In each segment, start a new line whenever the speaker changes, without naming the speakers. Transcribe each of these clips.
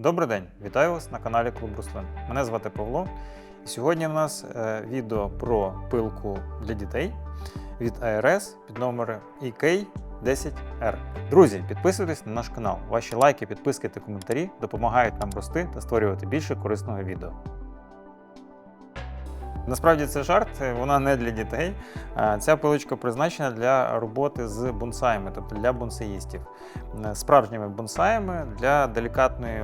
Добрий день, вітаю вас на каналі Клуб Руслин. Мене звати Павло. Сьогодні в нас е, відео про пилку для дітей від ARS під номером EK10R. Друзі, підписуйтесь на наш канал. Ваші лайки, підписки та коментарі допомагають нам рости та створювати більше корисного відео. Насправді це жарт, вона не для дітей. Е, Ця пилочка призначена для роботи з бонсаями, тобто для бонсаїстів. Е, Справжніми бонсаями для делікатної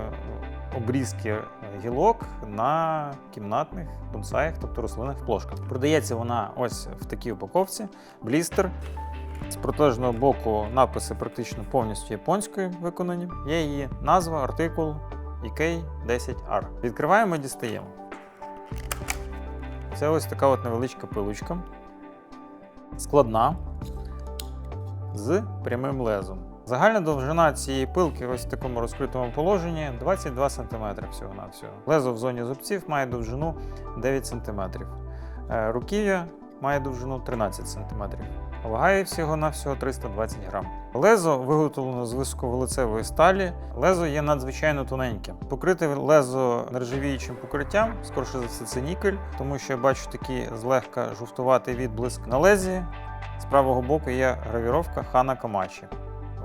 обрізки гілок на кімнатних бонсаях, тобто рослинних плошках. Продається вона ось в такій упаковці, блістер. З протилежного боку написи практично повністю японською виконані. Є її назва, артикул EK10R. Відкриваємо і дістаємо. Це ось така от невеличка пилочка. Складна з прямим лезом. Загальна довжина цієї пилки ось в такому розкритому положенні 22 см всього-навсього. Лезо в зоні зубців має довжину 9 см. Е, Руків'я має довжину 13 см. Вагає всього-навсього 320 грам. Лезо виготовлено з високоволицевої сталі. Лезо є надзвичайно тоненьким. Покрите лезо нержавіючим покриттям, скорше за все, це нікель, тому що я бачу такий злегка жовтуватий відблиск на лезі. З правого боку є гравіровка Хана Камачі.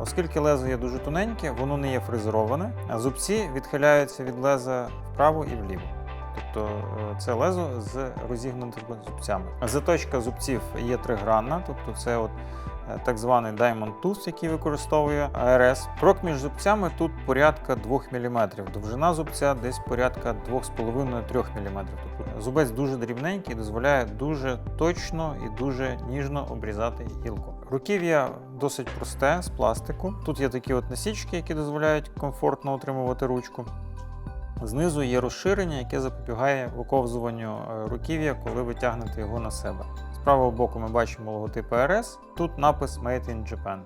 Оскільки лезо є дуже тоненьке, воно не є фрезероване, а зубці відхиляються від леза вправо і вліво. Тобто е, це лезо з розігнутими зубцями. Заточка зубців є тригранна, тобто це от е, так званий Diamond Tooth, який використовує АРС. Крок між зубцями тут порядка 2 мм. Довжина зубця десь порядка 2,5-3 мм. Тобто зубець дуже дрібненький, дозволяє дуже точно і дуже ніжно обрізати гілку. Руків'я досить просте з пластику. Тут є такі от насічки, які дозволяють комфортно утримувати ручку. Знизу є розширення, яке запобігає виковзуванню е, руків'я, коли ви тягнете його на себе. З правого боку ми бачимо логотип RS, тут напис Made in Japan.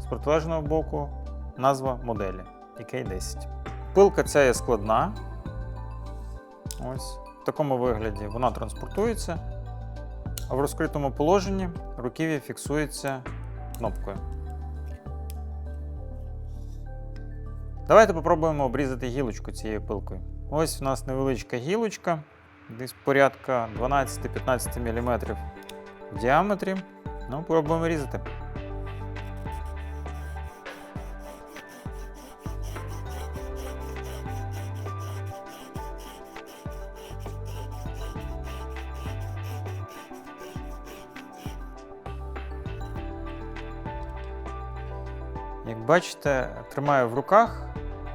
З протилежного боку назва моделі EK10. Пилка ця є складна. Ось в такому вигляді вона транспортується, а в розкритому положенні руків'я фіксується кнопкою. Давайте попробуємо обрізати гілочку цією пилкою. Ось у нас невеличка гілочка, десь порядка 12-15 мм в діаметрі. Ну, пробуємо різати. Як бачите, тримаю в руках,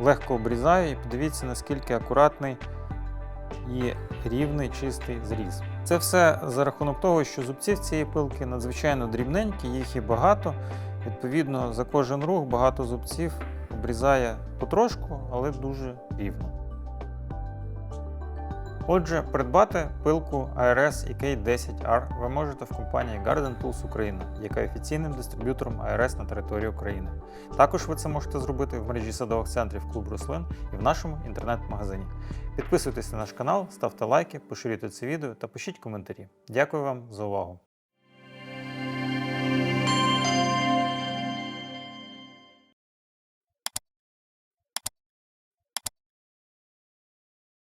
легко обрізаю і подивіться, наскільки акуратний і рівний чистий зріз. Це все за рахунок того, що зубців цієї пилки надзвичайно дрібненькі, їх і багато. Відповідно, за кожен рух багато зубців обрізає потрошку, але дуже рівно. Отже, придбати пилку ARS EK10R ви можете в компанії Garden Tools Україна, яка є офіційним дистриб'ютором ARS на території України. Також ви це можете зробити в мережі садових центрів клуб рослин і в нашому інтернет-магазині. Підписуйтесь на наш канал, ставте лайки, поширюйте це відео та пишіть коментарі. Дякую вам за увагу!